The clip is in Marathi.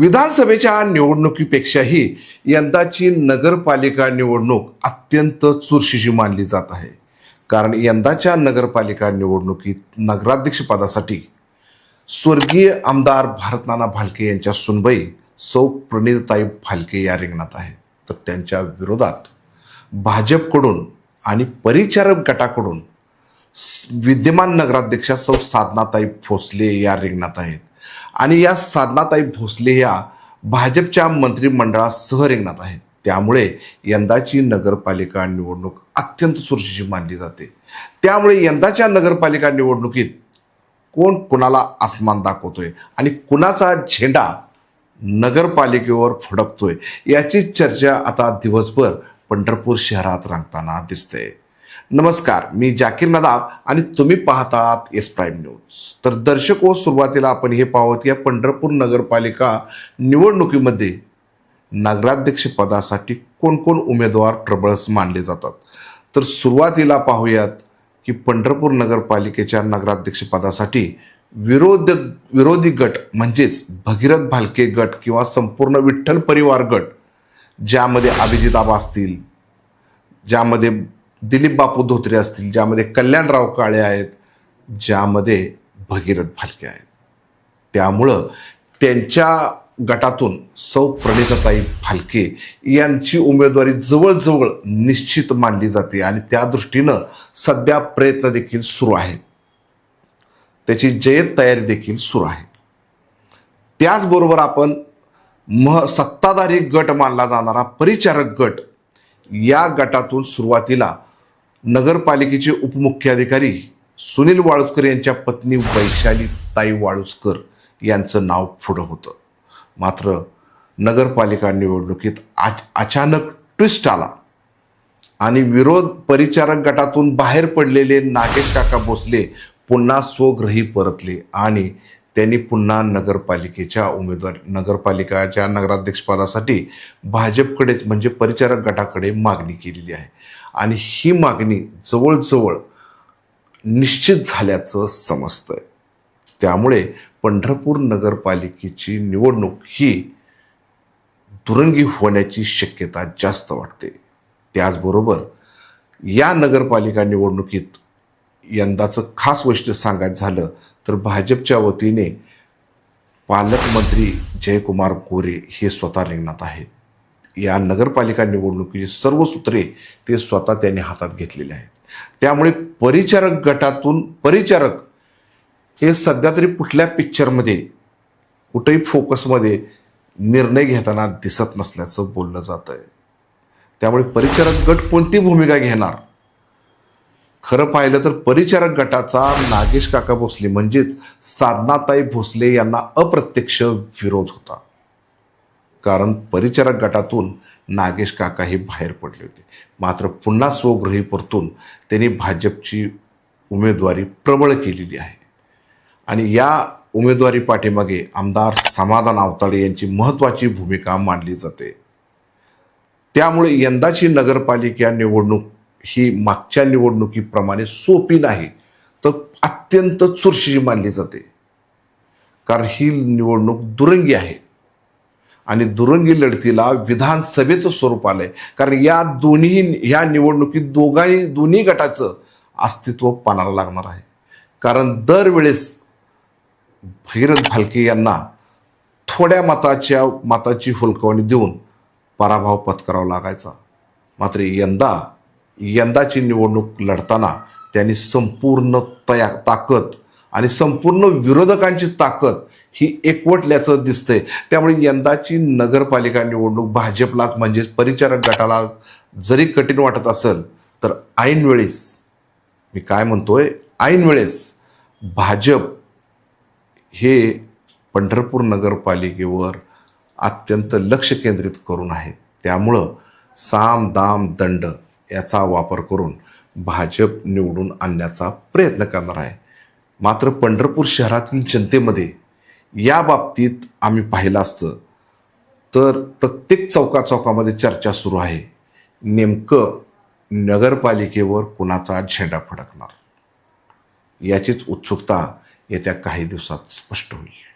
विधानसभेच्या निवडणुकीपेक्षाही यंदाची नगरपालिका निवडणूक अत्यंत चुरशीची मानली जात आहे. कारण यंदाच्या नगरपालिका निवडणुकीत नगराध्यक्षपदासाठी स्वर्गीय आमदार भारतनाना भालके यांच्या सुनबाई सौ प्रणिताई भालके या रिंगणात आहेत. तर त्यांच्या विरोधात भाजपकडून आणि परिचारक गटाकडून विद्यमान नगराध्यक्षा सौ साधनाताई भोसले या रिंगणात आहेत. आणि या साधनाताई भोसले या भाजपच्या मंत्रिमंडळासह रिंगणात आहेत. त्यामुळे यंदाची नगरपालिका निवडणूक अत्यंत चुरशीची मानली जाते. त्यामुळे यंदाच्या नगरपालिका निवडणुकीत कोण कुणाला आसमान दाखवतोय आणि कुणाचा झेंडा नगरपालिकेवर फडकतोय याची चर्चा आता दिवसभर पंढरपूर शहरात रंगताना दिसते. नमस्कार मी जाकीर नदाब आणि तुम्ही पाहतात एस प्राईम न्यूज तर दर्शक हो सुरुवातीला आपण हे पाहत या पंढरपूर नगरपालिका निवडणुकीमध्ये नगराध्यक्ष पदासाठी उमेदवार प्रबळच मानले जातात. तर सुरुवातीला पाहूयात की पंढरपूर नगरपालिकेच्या नगराध्यक्षपदासाठी विरोध विरोधी गट म्हणजेच भगीरथ भालके गट किंवा संपूर्ण विठ्ठल परिवार गट ज्यामध्ये अभिजित आबा असतील ज्यामध्ये दिलीप बापू धोत्रे असतील ज्यामध्ये कल्याणराव काळे आहेत ज्यामध्ये भगीरथ भालके आहेत. त्यामुळं त्यांच्या गटातून सौ प्रणिताताई फालके यांची उमेदवारी जवळजवळ निश्चित मानली जाते आणि त्या दृष्टीनं सध्या प्रयत्न देखील सुरू आहेत. त्याची जयत तयारी देखील सुरू आहे. त्याचबरोबर आपण मह सत्ताधारी गट मानला जाणारा परिचारक गट या गटातून सुरुवातीला नगरपालिकेचे उपमुख्याधिकारी सुनील वाळुसकर यांच्या पत्नी वैशाली ताई वाळुसकर यांचं नाव पुढं होतं. मात्र नगरपालिका निवडणुकीत आच अचानक ट्विस्ट आला आणि विरोध परिचारक गटातून बाहेर पडलेले नागेश काका भोसले पुन्हा स्वगृही परतले आणि त्यांनी पुन्हा नगरपालिकेच्या उमेदवार नगरपालिकाच्या नगराध्यक्षपदासाठी भाजपकडेच म्हणजे परिचारक गटाकडे मागणी केलेली आहे. आणि ही मागणी जवळजवळ निश्चित झाल्याचं समजतंय. त्यामुळे पंढरपूर नगरपालिकेची निवडणूक ही दुरंगी होण्याची शक्यता जास्त वाटते. त्याचबरोबर या नगरपालिका निवडणुकीत यंदाचं खास वैशिष्ट्य सांगायचं झालं तर भाजपच्या वतीने पालकमंत्री जयकुमार गोरे हे स्वतः रिंगणात आहेत. या नगरपालिका निवडणुकीची सर्व सूत्रे ते स्वतः त्यांनी हातात घेतलेले आहेत. त्यामुळे परिचारक गटातून परिचारक हे सध्या तरी कुठल्या पिक्चरमध्ये कुठेही फोकसमध्ये निर्णय घेताना दिसत नसल्याचं बोललं जात आहे त्यामुळे परिचारक गट कोणती भूमिका घेणार? खरं पाहिलं तर परिचारक गटाचा नागेश काका भोसले म्हणजेच साधनाताई भोसले यांना अप्रत्यक्ष विरोध होता. कारण परिचारक गटातून नागेश काका हे बाहेर पडले होते. मात्र पुन्हा स्वगृही परतून त्यांनी भाजपची उमेदवारी प्रबळ केलेली आहे. आणि या उमेदवारी पाठीमागे आमदार समाधान आवताडे यांची महत्त्वाची भूमिका मानली जाते. त्यामुळे यंदाची नगरपालिका निवडणूक ही मागच्या निवडणुकीप्रमाणे सोपी नाही तर अत्यंत चुरशीची मानली जाते. कारण ही निवडणूक दुरंगी आहे. आणि दुरंगी लढतीला विधानसभेचं स्वरूप आलंय. कारण या दोन्ही ह्या निवडणुकीत दोघाही दोन्ही गटाचं अस्तित्व पानाला लागणार आहे. कारण दरवेळेस भगीरथ भालके यांना थोड्या मताच्या मताची हुलकवणी देऊन पराभव पत्करावा लागायचा. मात्र यंदा यंदाची निवडणूक लढताना त्यांनी संपूर्ण तया ताकद आणि संपूर्ण विरोधकांची ताकद ही एकवटल्याचं दिसतंय. त्यामुळे यंदाची नगरपालिका निवडणूक भाजपलाच म्हणजेच परिचारक गटाला जरी कठीण वाटत असेल तर ऐन वेळेस मी काय म्हणतोय ऐन वेळेस भाजप हे पंढरपूर नगरपालिकेवर अत्यंत लक्ष केंद्रित करून आहे. त्यामुळं साम दाम दंड याचा वापर करून भाजप निवडून आणण्याचा प्रयत्न करणार आहे. मात्र पंढरपूर शहरातील जनतेमध्ये या बाबतीत आम्ही पाहिलं असतं तर प्रत्येक चौका चौकामध्ये चर्चा सुरू आहे. नेमकं नगरपालिकेवर कुणाचा झेंडा फडकणार? याचीच उत्सुकता येत्या काही दिवसात स्पष्ट होईल.